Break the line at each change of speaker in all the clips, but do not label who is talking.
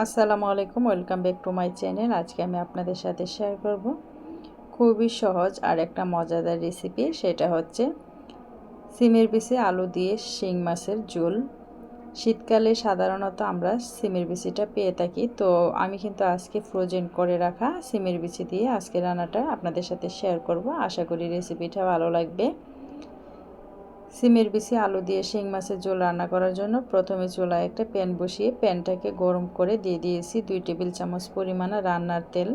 আসসালামু আলাইকুম, welcome back to my channel. আজকে আমি আপনাদের সাথে শেয়ার করব খুবই সহজ আর একটা মজাদার রেসিপি সেটা হচ্ছে সিমের বিচি আলু দিয়ে শিং মাছের ঝোল। শীতকালে সাধারণত আমরা সিমের বিচিটা পেয়ে থাকি, তো আমি কিন্তু আজকে ফ্রোজেন করে রাখা সিমের বিচি দিয়ে আজকে রান্নাটা আপনাদের সাথে শেয়ার করব। আশা করি রেসিপিটা ভালো লাগবে। সিমের বিচি আলু দিয়ে শিং মাছের ঝোল রান্না করার জন্য প্রথমে চুলায় একটা প্যান বসিয়ে প্যানটাকে গরম করে দিয়ে দিয়েছি দুই টেবিল চামচ পরিমাণে রান্নার তেল।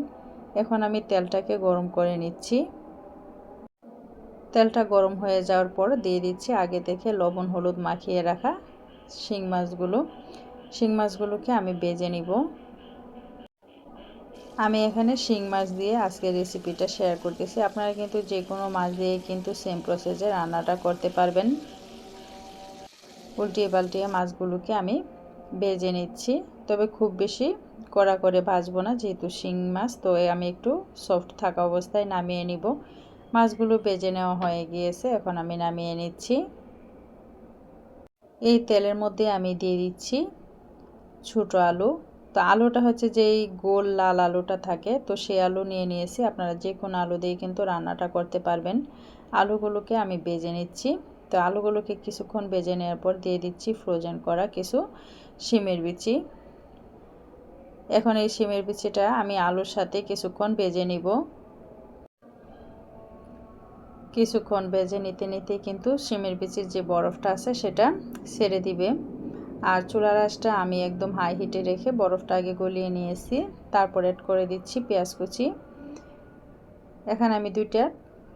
এখন আমি তেলটাকে গরম করে নিচ্ছি। তেলটা গরম হয়ে যাওয়ার পর দিয়ে দিচ্ছি আগে থেকে লবণ, হলুদ মাখিয়ে রাখা শিং মাছগুলো। শিং মাছগুলোকে আমি বেজে নিব। আমি এখানে শিং মাছ দিয়ে আজকে রেসিপিটা শেয়ার করতেছি। আপনারা কিন্তু যে কোনো মাছ দিয়ে কিন্তু সেম প্রসেসে রান্নাটা করতে পারবেন। উল্টিয়ে পাল্টিয়ে মাছগুলোকে আমি বেজে নিচ্ছি। তবে খুব বেশি কড়া করে ভাজবো না, যেহেতু শিং মাছ, তো আমি একটু সফট থাকা অবস্থায় নামিয়ে নিব। মাছগুলো বেজে নেওয়া হয়ে গিয়েছে, এখন আমি নামিয়ে নিচ্ছি। এই তেলের মধ্যে আমি দিয়ে দিচ্ছি ছোটো আলু তো আলুটা হচ্ছে যেই গোল লাল আলুটা থাকে, তো সেই আলু নিয়ে নিয়েছি। আপনারা যে কোনো আলু দিয়ে কিন্তু রান্নাটা করতে পারবেন। আলুগুলোকে আমি বেজে নিচ্ছি। তো আলুগুলোকে কিছুক্ষণ বেজে নেওয়ার পর দিয়ে দিচ্ছি ফ্রোজেন করা কিছু শিমের বিচি। এখন এই শিমের বিচিটা আমি আলুর সাথে কিছুক্ষণ বেজে নিব। কিছুক্ষণ বেজে নিতে নিতে কিন্তু শিমের বিচির যে বরফটা আছে সেটা ছেড়ে দিবে। আর চুলার আঁচটা আমি একদম হাই হিটে রেখে বরফটা আগে গলিয়ে নিয়েছি। তারপর অ্যাড করে দিচ্ছি পেঁয়াজ কুচি। এখানে আমি দুইটা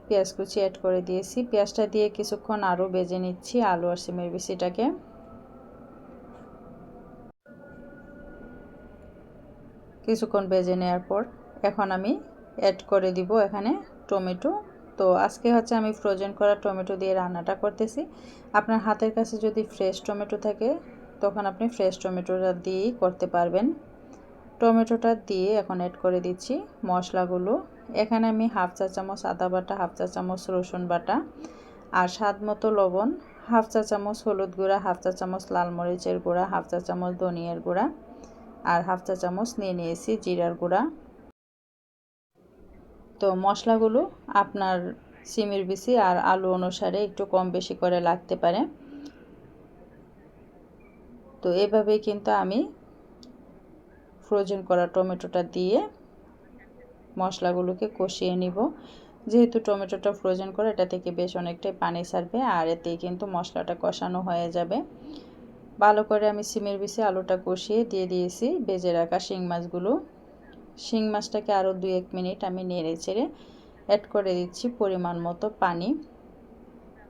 পেঁয়াজ কুচি অ্যাড করে দিয়েছি। পেঁয়াজটা দিয়ে কিছুক্ষণ আরও বেজে নিচ্ছি আলু আর সিমের বিচিটাকে। কিছুক্ষণ বেজে নেওয়ার পর এখন আমি অ্যাড করে দিব এখানে টমেটো। তো আজকে হচ্ছে আমি ফ্রোজেন করা টমেটো দিয়ে রান্নাটা করতেছি। আপনার হাতের কাছে যদি ফ্রেশ টমেটো থাকে তখন আপনি ফ্রেশ টমেটোটা দিয়েই করতে পারবেন। টমেটোটা দিয়ে এখন অ্যাড করে দিচ্ছি মশলাগুলো। এখানে আমি হাফ চা চামচ আদা বাটা, হাফ চা চামচ রসুন বাটা আর স্বাদ মতো লবণ, হাফ চা চামচ হলুদ গুঁড়া, হাফ চা চামচ লাল মরিচের গুঁড়া, হাফ চা চামচ ধনিয়ার গুঁড়া আর হাফ চা চামচ নিয়ে নিয়েছি জিরার গুঁড়া। তো মশলাগুলো আপনার সিমের বিচি আর আলু অনুসারে একটু কম বেশি করে লাগতে পারে। তো এভাবেই কিন্তু আমি ফ্রোজেন করা টমেটোটা দিয়ে মশলাগুলোকে কষিয়ে নিব। যেহেতু টমেটোটা ফ্রোজেন করা, এটা থেকে বেশ অনেকটাই পানি ছাড়বে আর এতেই কিন্তু মশলাটা কষানো হয়ে যাবে। ভালো করে আমি সিমের বিষে আলুটা কষিয়ে দিয়ে দিয়েছি, বেজে রাখা শিং মাছগুলো। শিং মাছটাকে আরও দু এক মিনিট আমি নেড়ে চেড়ে অ্যাড করে দিচ্ছি পরিমাণ মতো পানি।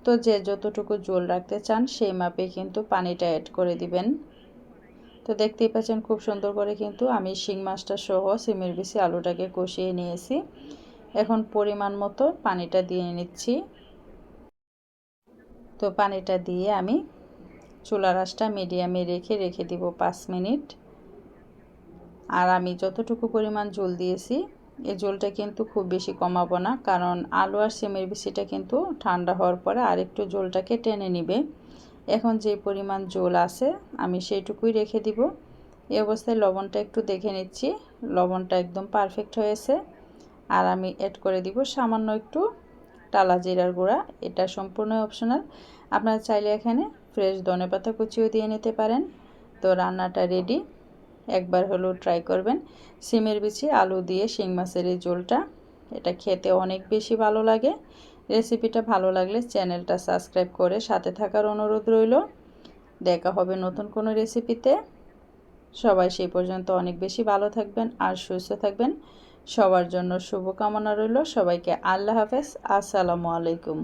তো যে যতটুকু জল রাখতে চান, সেই মাপে কিন্তু পানিটা অ্যাড করে দিবেন। তো দেখতেই পাচ্ছেন খুব সুন্দর করে কিন্তু আমি শিং মাছটা সহ সিমের বিচি আলুটাকে কষিয়ে নিয়েছি। এখন পরিমাণ মতো পানিটা দিয়ে নিচ্ছি। তো পানিটা দিয়ে আমি চুলা আঁচটা মিডিয়ামে রেখে রেখে দিব পাঁচ মিনিট। আর আমি যতটুকু পরিমাণ জল দিয়েছি এই জলটা কিন্তু খুব বেশি কমাবো না, কারণ আলু আর সিমের বিচিটা কিন্তু ঠান্ডা হওয়ার পরে আরেকটু জলটাকে টেনে নিবে। এখন যে পরিমাণ জল আছে আমি সেইটুকুই রেখে দিব। এই অবস্থায় লবণটা একটু দেখে নিচ্ছি, লবণটা একদম পারফেক্ট হয়েছে। আর আমি অ্যাড করে দিব সামান্য একটু টালা জিরার গুঁড়া, এটা সম্পূর্ণ অপশনাল আপনারা চাইলে এখানে ফ্রেশ ধনে পাতা কুচিও দিয়ে নিতে পারেন। তো রান্নাটা রেডি একবার হলেও ট্রাই করবেন। সিমের বিচি, আলু দিয়ে শিং মাছের এই ঝোলটা, এটা খেতে অনেক বেশি ভালো লাগে। রেসিপিটা ভালো লাগলে চ্যানেলটা সাবস্ক্রাইব করে সাথে থাকার অনুরোধ রইল। দেখা হবে নতুন কোনো রেসিপিতে। সবাই সেই পর্যন্ত অনেক বেশি ভালো থাকবেন আর সুস্থ থাকবেন। সবার জন্য শুভকামনা রইল। সবাইকে আল্লাহ হাফেজ। আসসালামু আলাইকুম।